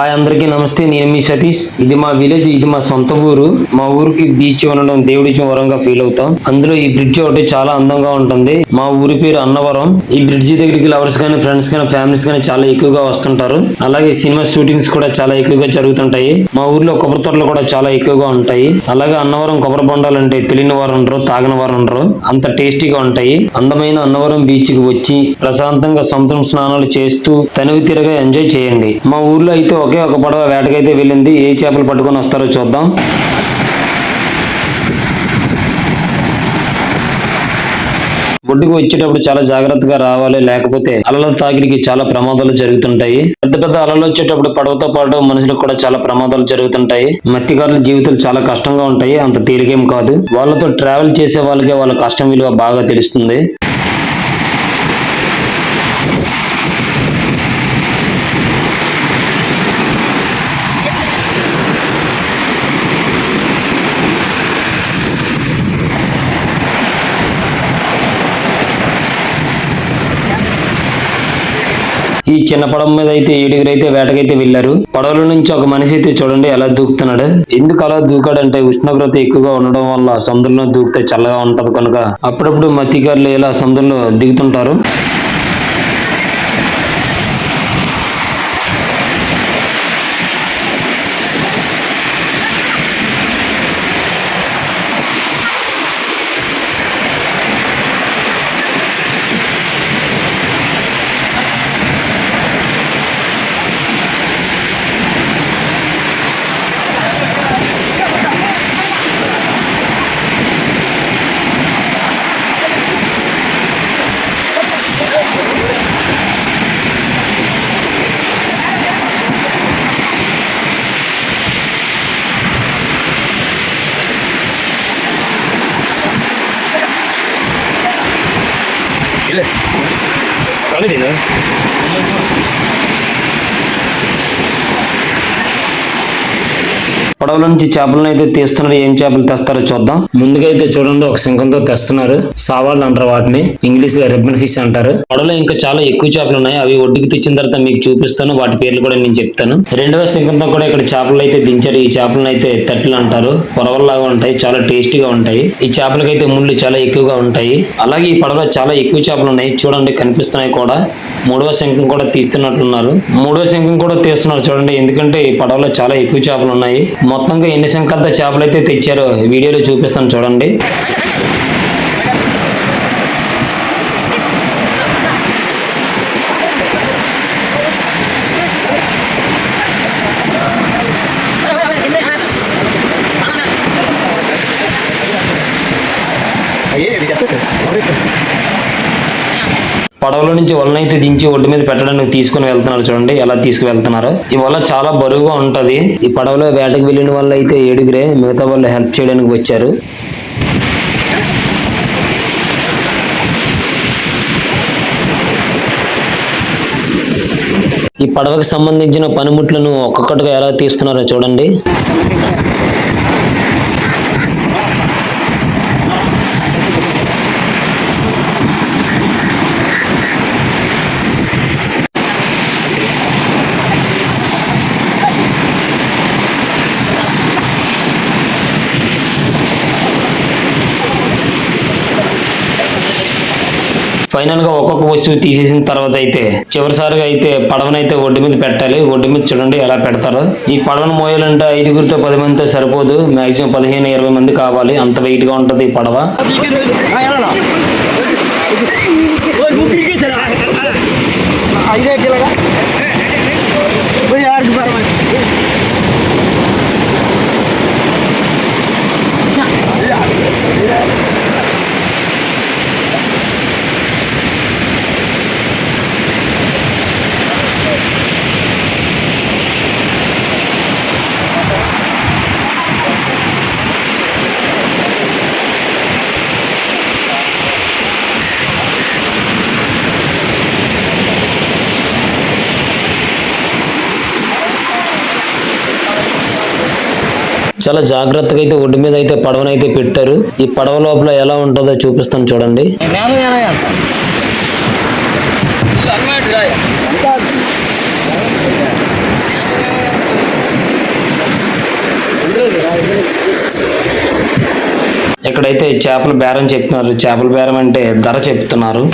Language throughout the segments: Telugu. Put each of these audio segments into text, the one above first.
హాయ్ అందరికీ నమస్తే నేను మీ సతీష్. ఇది మా విలేజ్ ఇది మా సొంత ఊరు. మా ఊరికి బీచ్ ఉండడం దేవుడి వరంగా ఫీల్ అవుతాం. అందులో ఈ బ్రిడ్జ్ ఒకటి చాలా అందంగా ఉంటుంది. మా ఊరి పేరు అన్నవరం. ఈ బ్రిడ్జి దగ్గరికి లవర్స్ కానీ ఫ్రెండ్స్ కానీ ఫ్యామిలీస్ కానీ చాలా ఎక్కువగా వస్తుంటారు. అలాగే సినిమా షూటింగ్స్ కూడా చాలా ఎక్కువగా జరుగుతుంటాయి. మా ఊర్లో కొబ్బరి తోటలు కూడా చాలా ఎక్కువగా ఉంటాయి. అలాగే అన్నవరం కొబ్బరి బొండాలు అంటే తెలియని వారు ఉండరు తాగిన వారు ఉండరు. అంత టేస్టీగా ఉంటాయి. అందమైన అన్నవరం బీచ్కి వచ్చి ప్రశాంతంగా సముద్రం స్నానాలు చేస్తూ తనివి తీరగా ఎంజాయ్ చేయండి. మా ఊర్లో అయితే ఒక పడవ వేటకైతే వెళ్ళింది. ఏ చేపలు పట్టుకొని వస్తారో చూద్దాం. ఒడ్డుకు వచ్చేటప్పుడు చాలా జాగ్రత్తగా రావాలి లేకపోతే అలల తాకిడికి చాలా ప్రమాదాలు జరుగుతుంటాయి. పెద్ద పెద్ద అలలు వచ్చేటప్పుడు పడవతో పాటు మనుషులకు కూడా చాలా ప్రమాదాలు జరుగుతుంటాయి. మత్స్యకారుల జీవితాలు చాలా కష్టంగా ఉంటాయి అంత తేలికేం కాదు. వాళ్ళతో ట్రావెల్ చేసే వాళ్ళకే వాళ్ళ కష్టం విలువ బాగా తెలుస్తుంది. ఈ చిన్న పడవ మీద అయితే ఏడుగురు అయితే వేటకైతే వెళ్ళారు పడవల నుంచి ఒక మనిషి అయితే చూడండి ఎలా దూకుతున్నాడు. ఎందుకు అలా దూకాడంటే ఉష్ణోగ్రత ఎక్కువగా ఉండడం వల్ల సముద్రంలో దూకితే చల్లగా ఉంటది కనుక. అప్పుడప్పుడు మత్స్యకారులు ఇలా సముద్రంలో దిగుతుంటారు. 回来。搞了点呢？పడవల నుంచి చేపలను అయితే తీస్తున్నారు. ఏం చేపలు తెస్తారో చూద్దాం. ముందుగా అయితే చూడండి ఒక శంఖంతో తెస్తున్నారు. సావాళ్ళు అంటారు వాటిని. ఇంగ్లీష్లో రెబ్బన్ ఫిష్ అంటారు. పడవలో ఇంకా చాలా ఎక్కువ చేపలు ఉన్నాయి. అవి ఒడ్డుకి తెచ్చిన తర్వాత మీకు చూపిస్తాను. వాటి పేర్లు కూడా నేను చెప్తాను. రెండవ శంఖంతో కూడా ఇక్కడ చేపలు అయితే దించారు. ఈ చేపలను అయితే తట్లు అంటారు. పొరవల్లాగా ఉంటాయి. చాలా టేస్టీగా ఉంటాయి. ఈ చేపలకైతే ముళ్ళు చాలా ఎక్కువగా ఉంటాయి. అలాగే ఈ పడవలో చాలా ఎక్కువ చేపలు ఉన్నాయి. చూడండి కనిపిస్తున్నాయి కూడా. మూడవ శంఖం కూడా తీస్తున్నట్లున్నారు మూడవ శంఖం కూడా తీస్తున్నారు. చూడండి ఎందుకంటే ఈ పడవలో చాలా ఎక్కువ చేపలు ఉన్నాయి. మొత్తంగా ఎన్ని శంఖాలతో చేపలు అయితే తెచ్చారో వీడియోలో చూపిస్తాను చూడండి. పడవలో నుంచి వలనైతే దించి ఒడ్డు మీద పెట్టడానికి తీసుకుని వెళ్తున్నారు చూడండి ఎలా తీసుకువెళ్తున్నారు. ఈ వల చాలా బరువుగా ఉంటది. ఈ పడవలో వేటకు వెళ్ళిన వాళ్ళు అయితే ఏడుగురే మిగతా వాళ్ళు హెల్ప్ చేయడానికి వచ్చారు. ఈ పడవకి సంబంధించిన పనిముట్లను ఒక్కొక్కటిగా ఎలా తీస్తున్నారో చూడండి. ఫైనల్గా ఒక్కొక్క వస్తువు తీసేసిన తర్వాత అయితే చివరిసారిగా అయితే పడవనైతే ఒడ్డు మీద పెట్టాలి. ఒడ్డు మీద చూడండి ఎలా పెడతారో. ఈ పడవను మోయాలంటే ఐదుగురితో పది మందితో సరిపోదు. మాక్సిమం పదిహేను ఇరవై మంది కావాలి. అంత వెయిట్గా ఉంటది ఈ పడవ. చాలా జాగ్రత్తగా అయితే ఒడ్డు మీద అయితే పడవనైతే పెట్టారు. ఈ పడవ లోపల ఎలా ఉంటుందో చూపిస్తాను చూడండి. ఇక్కడైతే చేపల బేరం చెప్తున్నారు. చేపల బేరం అంటే ధర చెప్తున్నారు.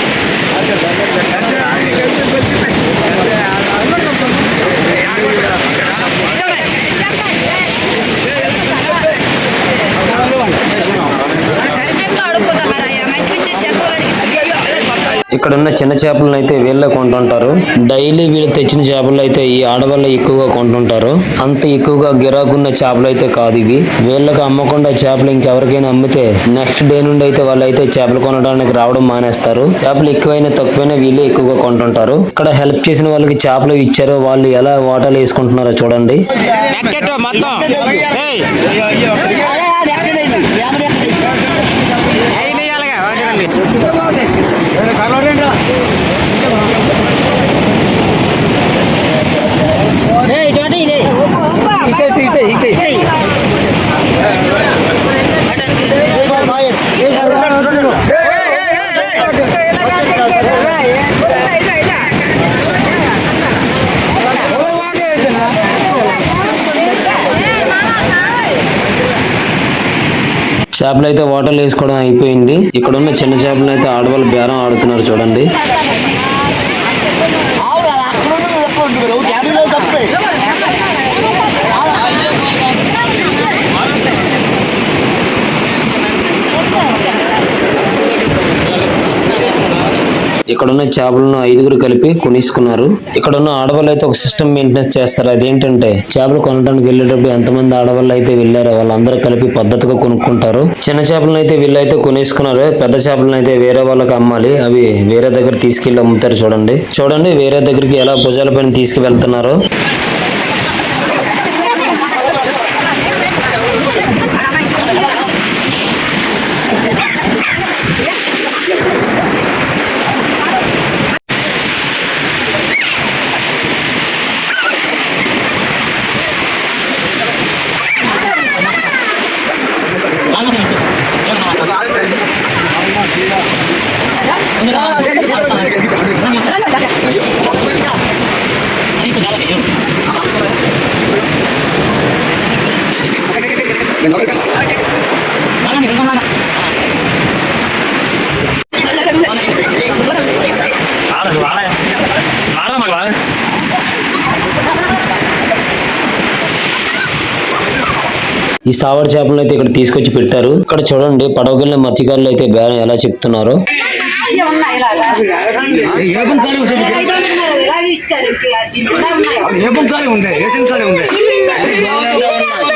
ఇక్కడ ఉన్న చిన్న చేపలను అయితే వీళ్ళే కొంటుంటారు. డైలీ వీళ్ళు తెచ్చిన చేపలు అయితే ఈ ఆడవాళ్ళు ఎక్కువగా కొంటుంటారు. అంత ఎక్కువగా గిరాకున్న చేపలు అయితే కాదు ఇవి. వీళ్ళకి అమ్మకుండా చేపలు ఇంకెవరికైనా అమ్మితే నెక్స్ట్ డే నుండి అయితే వాళ్ళు అయితే చేపలు కొనడానికి రావడం మానేస్తారు. చేపలు ఎక్కువైనా తక్కువైనా వీళ్ళే ఎక్కువగా కొంటుంటారు. ఇక్కడ హెల్ప్ చేసిన వాళ్ళకి చేపలు ఇచ్చారో వాళ్ళు ఎలా వాటాలు వేసుకుంటున్నారో చూడండి. చేపలు అయితే వాటర్లు వేసుకోవడం అయిపోయింది. ఇక్కడ ఉన్న చిన్న చేపలను అయితే ఆడవాళ్ళు బేరం ఆడుతున్నారు చూడండి. ఇక్కడ ఉన్న చేపలను ఐదుగురు కలిపి కొనేసుకున్నారు. ఇక్కడ ఉన్న ఆడవాళ్ళు అయితే ఒక సిస్టమ్ మెయింటెనెన్స్ చేస్తారు. అదేంటంటే చేపలు కొనడానికి వెళ్ళేటప్పుడు ఎంతమంది ఆడవాళ్ళు అయితే వెళ్ళారో వాళ్ళందరూ కలిపి పద్ధతిగా కొనుక్కుంటారు. చిన్న చేపలను అయితే వీళ్ళైతే కొనేసుకున్నారు. పెద్ద చేపలను అయితే వేరే వాళ్ళకి అమ్మాలి. అవి వేరే దగ్గర తీసుకెళ్ళి అమ్ముతారు చూడండి. చూడండి వేరే దగ్గరికి ఎలా భుజాల పైన తీసుకువెళ్తున్నారో. ఈ సావర్ చేపలను అయితే ఇక్కడ తీసుకొచ్చి పెట్టారు ఇక్కడ చూడండి పడవకెళ్ళిన మత్స్యకారులు అయితే బేరం ఎలా చెప్తున్నారో ఏ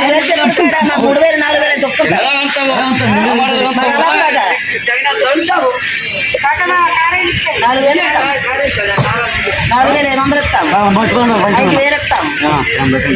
అలాగే చెప్తాను మూడు వేలు నాలుగు వేలు దొక్కుతా నాలుగు వేలు. నాలుగు వేలు ఐదు వందలు ఇస్తాం. ఐదు వేలు ఇస్తాం.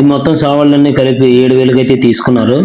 ఈ మొత్తం సావాళ్ళన్నీ కలిపి ఏడు వేలకైతే తీసుకున్నారు.